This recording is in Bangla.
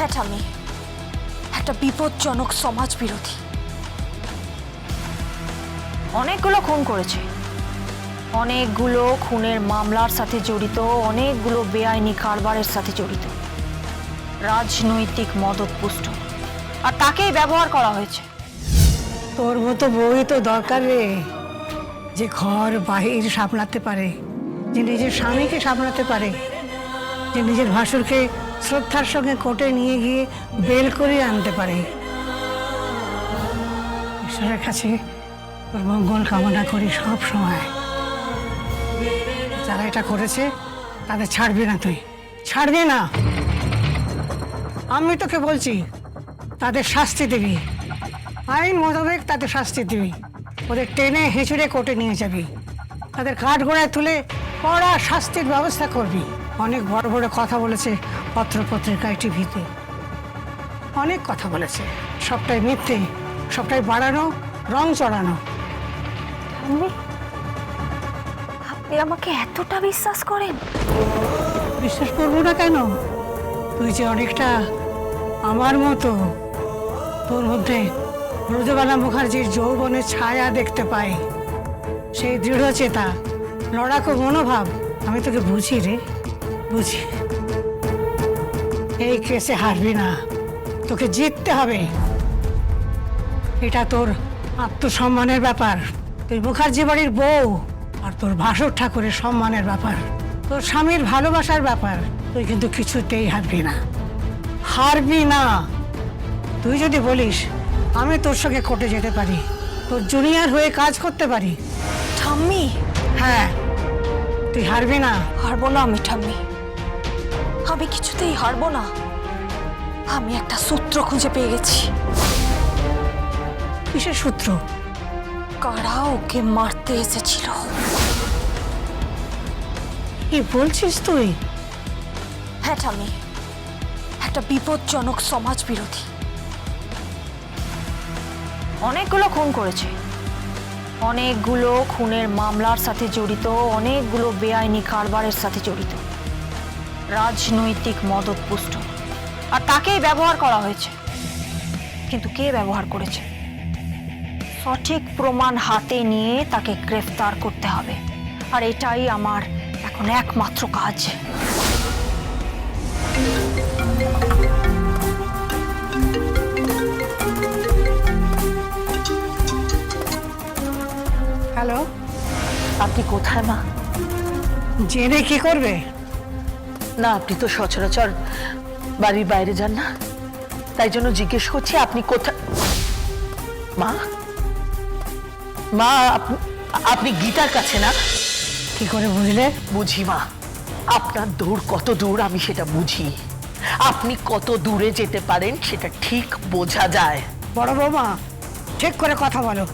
হ্যাঁ ঠাম্মি। একটা বিপজ্জনক সমাজ বিরোধী। অনেকগুলো খুন করেছে। অনেকগুলো খুনের মামলার সাথে জড়িত, অনেকগুলো বেআইনি কারবারের সাথে জড়িত। রাজনৈতিক মদতপুষ্ট আর তাকেই ব্যবহার করা হয়েছে। তোর মতো বই তো দরকার রে, যে ঘর বাহির সামলাতে পারে, যে নিজের স্বামীকে সামলাতে পারে, যে নিজের ভাসুরকে শ্রদ্ধার সঙ্গে কোর্টে নিয়ে গিয়ে বেল করে আনতে পারে। ঈশ্বরের কাছে মঙ্গল কামনা করি সব সময়। যারা এটা করেছে, তাদের ছাড়বি না তুই। ছাড়বি না। আমি তোকে বলছি, তাদের শাস্তি দিবি। আইন মোতাবেক তাদের শাস্তি দিবি। ওদের টেনে হেঁচড়ে কোর্টে নিয়ে যাবি। তাদের কাঠ ঘোড়ায় তুলে কড়া শাস্তির ব্যবস্থা করবি। অনেক বড় বড় কথা বলেছে। পত্র পত্রিকায় টিভিতে অনেক কথা বলেছে। সবটাই মিথ্যে সবটাই বাড়ানো রং চড়ানো। আপনি আমাকে এতটা বিশ্বাস করেন? বিশ্বাস করব না কেন? তুই যে অনেকটা আমার মতো তোর মধ্যে ব্রজবালা মুখার্জির যৌবনের ছায়া দেখতে পাই। সেই দৃঢ় চেতা লড়াকু মনোভাব আমি তোকে বুঝি রে বুঝি। এই কেসে হারবি না। তোকে জিততে হবে। এটা তোর আত্মসম্মানের ব্যাপার। তুই মুখার্জি বাড়ির বউ আর তোর ভাসুর ঠাকুরের সম্মানের ব্যাপার। তোর স্বামীর ভালোবাসার ব্যাপার। তুই কিন্তু কিছুতেই হারবি না। হারবি না। তুই যদি বলিস আমি তোর সঙ্গে কোর্টে যেতে পারি। তোর জুনিয়র হয়ে কাজ করতে পারি। ঠাম্মি? হ্যাঁ। তুই হারবি না। হারবো না আমি ঠাম্মি। আমি কিছুতেই হারবো না। আমি একটা সূত্র খুঁজে পেয়ে গেছি। কিসের সূত্র? কারা ওকে মারতে এসেছিল? কি বলছিস তুই? হ্যাঁ ঠাম্মি। একটা বিপজ্জনক সমাজ বিরোধী অনেকগুলো খুন করেছে। অনেকগুলো খুনের মামলার সাথে জড়িত অনেকগুলো বেআইনি কারবারের সাথে জড়িত। রাজনৈতিক মদতপুষ্ট আর তাকেই ব্যবহার করা হয়েছে। কিন্তু কে ব্যবহার করেছে? সঠিক প্রমাণ হাতে নিয়ে তাকে গ্রেফতার করতে হবে। আর এটাই আমার এখন একমাত্র কাজ। হ্যালো? আপনি কোথায় মা? জেনে কি করবে? না, আপনি তো সচরাচর বাড়ির বাইরে যান না। তাই জন্য জিজ্ঞেস করছি, আপনি কোথায় মা? মা আপনি গীতার কাছে না? কি করে বুঝলে? বুঝি মা, আপনার দৌড় কত দূর আমি সেটা বুঝি। আপনি কত দূরে যেতে পারেন সেটা ঠিক বোঝা যায়। বড় বৌমা, ঠিক করে কথা বলো।